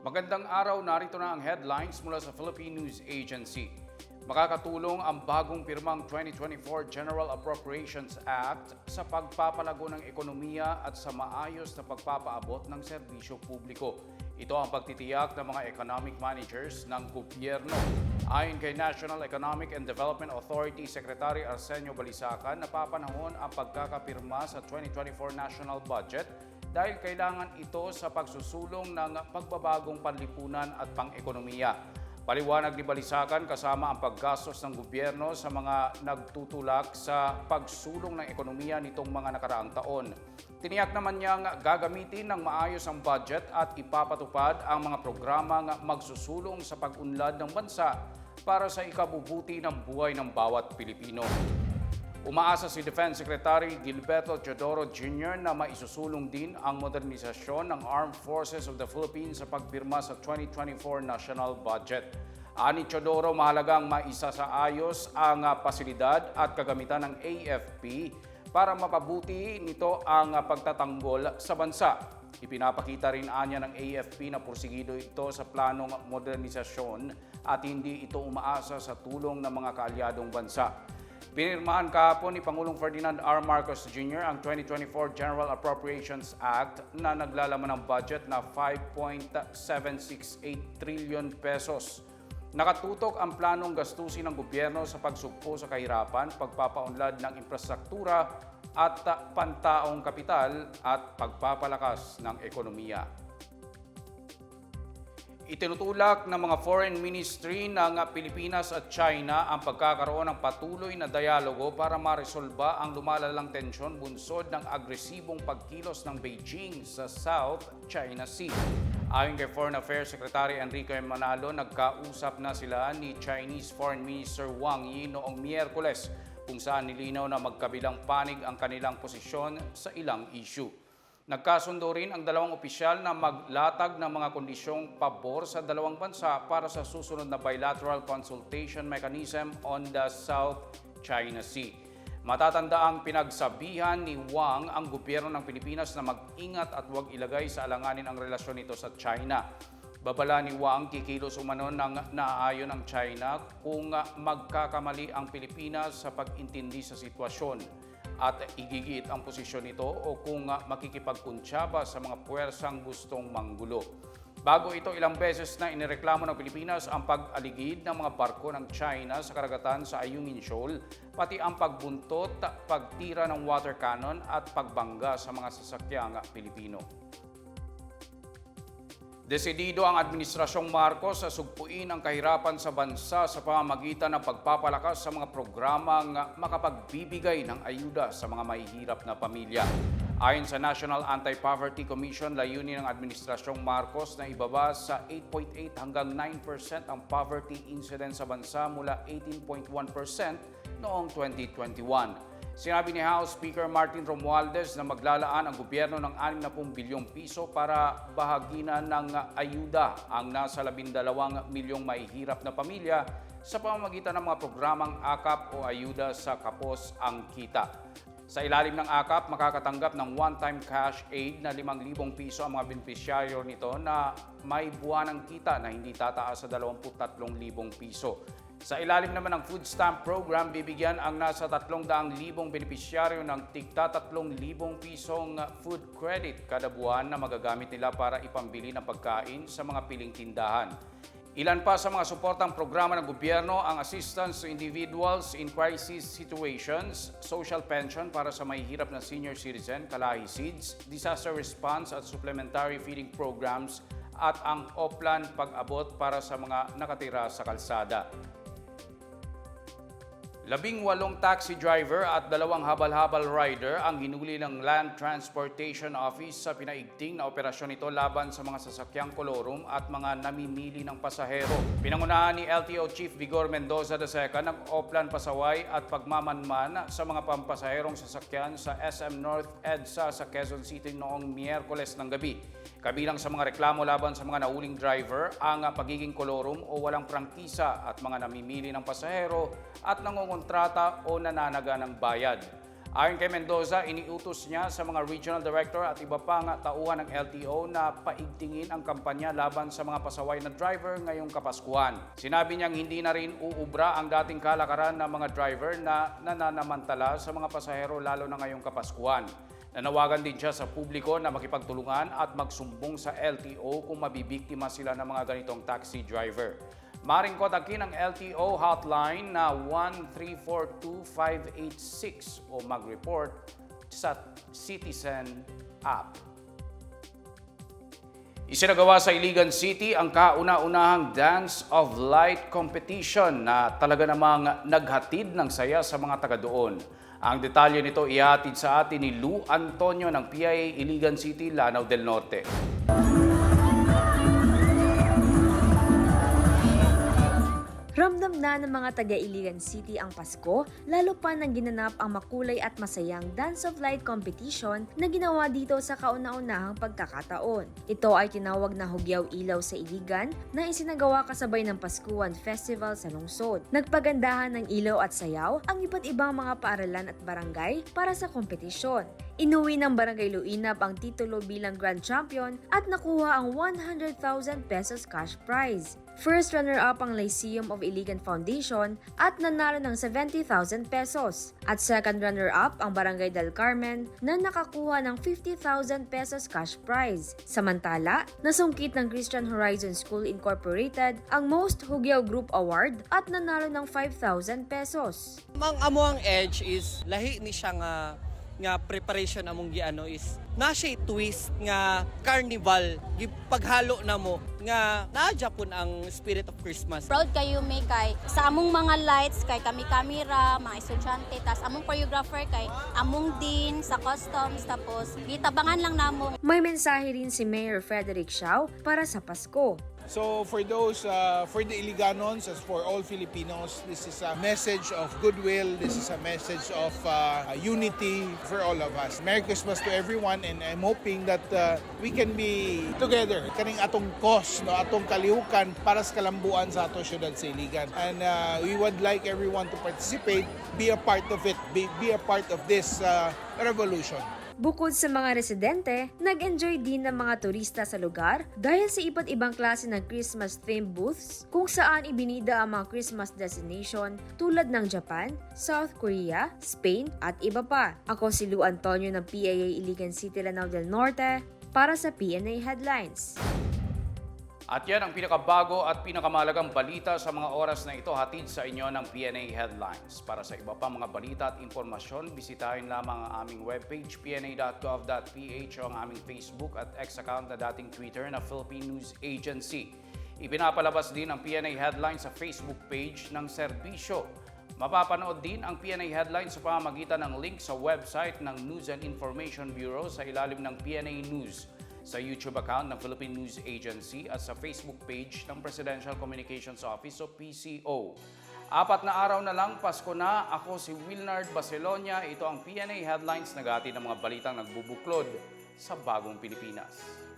Magandang araw, narito na ang headlines mula sa Philippine News Agency. Makakatulong ang bagong pirmang 2024 General Appropriations Act sa pagpapalago ng ekonomiya at sa maayos na pagpapaabot ng serbisyo publiko. Ito ang pagtitiyak ng mga economic managers ng gobyerno. Ayon kay National Economic and Development Authority Secretary Arsenio Balisacan, napapanahon ang pagkakapirma sa 2024 national budget dahil kailangan ito sa pagsusulong ng pagbabagong panlipunan at pang-ekonomiya. Paliwanag ni Balisakan kasama ang paggastos ng gobyerno sa mga nagtutulak sa pagsulong ng ekonomiya nitong mga nakaraang taon. Tiniyak naman niyang gagamitin ng maayos ang budget at ipapatupad ang mga programang magsusulong sa pag-unlad ng bansa para sa ikabubuti ng buhay ng bawat Pilipino. Umaasa si Defense Secretary Gilberto Teodoro Jr. na maisusulong din ang modernisasyon ng Armed Forces of the Philippines sa pagpirma sa 2024 national budget. Ani Teodoro, mahalagang maisa sa ayos ang ah, pasilidad at kagamitan ng AFP para mapabuti nito ang ah, pagtatanggol sa bansa. Ipinapakita rin anya ng AFP na porsigido ito sa planong modernisasyon at hindi ito umaasa sa tulong ng mga kaalyadong bansa. Pinirmahan kahapon ni Pangulong Ferdinand R. Marcos Jr. ang 2024 General Appropriations Act na naglalaman ng budget na 5.768 trillion pesos. Nakatutok ang planong gastusin ng gobyerno sa pagsugpo sa kahirapan, pagpapaunlad ng infrastruktura at pantaong kapital at pagpapalakas ng ekonomiya. Itinutulak ng mga foreign ministry ng Pilipinas at China ang pagkakaroon ng patuloy na dialogo para maresolba ang lumalalang tensyon bunsod ng agresibong pagkilos ng Beijing sa South China Sea. Ayon kay Foreign Affairs Secretary Enrique Manalo, nagkausap na sila ni Chinese Foreign Minister Wang Yi noong Miyerkules kung saan nilinaw na magkabilang panig ang kanilang posisyon sa ilang issue. Nagkasundo rin ang dalawang opisyal na maglatag ng mga kondisyong pabor sa dalawang bansa para sa susunod na bilateral consultation mechanism on the South China Sea. Matatanda ang pinagsabihan ni Wang ang gobyerno ng Pilipinas na mag-ingat at huwag ilagay sa alanganin ang relasyon nito sa China. Babala ni Wang kikilos umano ng naaayon ng China kung magkakamali ang Pilipinas sa pag-intindi sa sitwasyon at igigit ang posisyon nito o kung uh, makikipagkuntsaba sa mga puwersang gustong manggulo. Bago ito, ilang beses na inireklamo ng Pilipinas ang pag-aligid ng mga barko ng China sa karagatan sa Ayungin Shoal, pati ang pagbuntot, pagtira ng water cannon at pagbangga sa mga sasakyang Pilipino. Desidido ang Administrasyong Marcos sa sugpuin ang kahirapan sa bansa sa pamamagitan ng pagpapalakas sa mga programang makapagbibigay ng ayuda sa mga mahihirap na pamilya. Ayon sa National Anti-Poverty Commission, layunin ng Administrasyong Marcos na ibaba sa 8.8 hanggang 9% ang poverty incidence sa bansa mula 18.1% noong 2021. Sinabi ni House Speaker Martin Romualdez na maglalaan ang gobyerno ng 60 bilyong piso para bahaginan ng ayuda ang nasa 12 milyong mahihirap na pamilya sa pamamagitan ng mga programang AKAP o ayuda sa kapos ang kita. Sa ilalim ng AKAP, makakatanggap ng one-time cash aid na 5,000 piso ang mga benepisyaryo nito na may buwanang kita na hindi tataas sa 23,000 piso. Sa ilalim naman ng food stamp program, bibigyan ang nasa 300,000 benepisyaryo ng tigta 3,000 pisong food credit kada buwan na magagamit nila para ipambili ng pagkain sa mga piling tindahan. Ilan pa sa mga suportang programa ng gobyerno ang assistance to individuals in crisis situations, social pension para sa mahihirap na senior citizen, kalahi seeds, disaster response at supplementary feeding programs at ang OPLAN pag-abot para sa mga nakatira sa kalsada. Labing walong taxi driver at dalawang habal-habal rider ang hinuli ng Land Transportation Office sa pinaigting na operasyon nito laban sa mga sasakyang kolorum at mga namimili ng pasahero. Pinangunahan ni LTO Chief Vigor Mendoza II ng Oplan Pasaway at pagmamanman sa mga pampasaherong sasakyan sa SM North EDSA sa Quezon City noong Miyerkules ng gabi. Kabilang sa mga reklamo laban sa mga nauling driver ang pagiging kolorum o walang prangkisa at mga namimili ng pasahero at nangungontrata o nananaga ng bayad. Ayon kay Mendoza, iniutos niya sa mga regional director at iba pang tauhan ng LTO na paigtingin ang kampanya laban sa mga pasaway na driver ngayong Kapaskuhan. Sinabi niyang hindi na rin uubra ang dating kalakaran ng mga driver na nananamantala sa mga pasahero lalo na ngayong Kapaskuhan. Nanawagan din siya sa publiko na makipagtulungan at magsumbong sa LTO kung mabibiktima sila ng mga ganitong taxi driver. Maring kontakin ang LTO hotline na 1342586 o mag-report sa Citizen app. Isinagawa sa Iligan City ang kauna-unahang Dance of Light competition na talaga namang naghatid ng saya sa mga taga doon. Ang detalye nito ihatid sa atin ni Lou Antonio ng PIA Iligan City, Lanao del Norte. Ramdam na ng mga taga Iligan City ang Pasko, lalo pa nang ginanap ang makulay at masayang Dance of Light competition na ginawa dito sa kauna-unahang pagkakataon. Ito ay tinawag na Hugyaw Ilaw sa Iligan na isinagawa kasabay ng Paskuhan Festival sa lungsod. Nagpagandahan ng ilaw at sayaw ang iba't ibang mga paaralan at barangay para sa kompetisyon. Inuwi ng Barangay Luinap ang titulo bilang Grand Champion at nakuha ang 100,000 pesos cash prize. First runner-up ang Lyceum of Iligan Foundation at nanalo ng 70,000 pesos. At second runner-up ang Barangay Del Carmen na nakakuha ng 50,000 pesos cash prize. Samantala, nasungkit ng Christian Horizon School Incorporated ang Most Hugyaw Group Award at nanalo ng 5,000 pesos. Ang edge is lahi ni siya nga nga preparation among giano is na siya twist nga carnival gi- paghalo na mo nga naa Japon ang spirit of Christmas. Proud kayo may kay sa among mga lights kay kami kamera, mga estudyante, tas among choreographer kay among din sa customs tapos gitabangan lang namo May mensahe rin si Mayor Frederick Shaw para sa Pasko. So for those, uh, for the Iliganons, as for all Filipinos, this is a message of goodwill. This is a message of uh, unity for all of us. Merry Christmas to everyone, and I'm hoping that uh, we can be together. Kaning atong cause, no, atong kalihukan para sa kalambuan sa ato syudad sa Iligan. And uh, we would like everyone to participate, be a part of it, be, be a part of this uh, revolution. Bukod sa mga residente, nag-enjoy din ng mga turista sa lugar dahil sa iba't ibang klase ng Christmas theme booths kung saan ibinida ang mga Christmas destination tulad ng Japan, South Korea, Spain at iba pa. Ako si Lu Antonio ng PAA Iligan City, Lanao del Norte para sa PNA Headlines. At yan ang pinakabago at pinakamalagang balita sa mga oras na ito hatid sa inyo ng PNA Headlines. Para sa iba pa mga balita at impormasyon, bisitahin lamang ang aming webpage pna.gov.ph o ang aming Facebook at X account na dating Twitter na Philippine News Agency. Ipinapalabas din ang PNA Headlines sa Facebook page ng serbisyo. Mapapanood din ang PNA Headlines sa pamamagitan ng link sa website ng News and Information Bureau sa ilalim ng PNA News sa YouTube account ng Philippine News Agency at sa Facebook page ng Presidential Communications Office o PCO. Apat na araw na lang, Pasko na. Ako si Wilnard Baselonia. Ito ang PNA Headlines nagati ng mga balitang nagbubuklod sa bagong Pilipinas.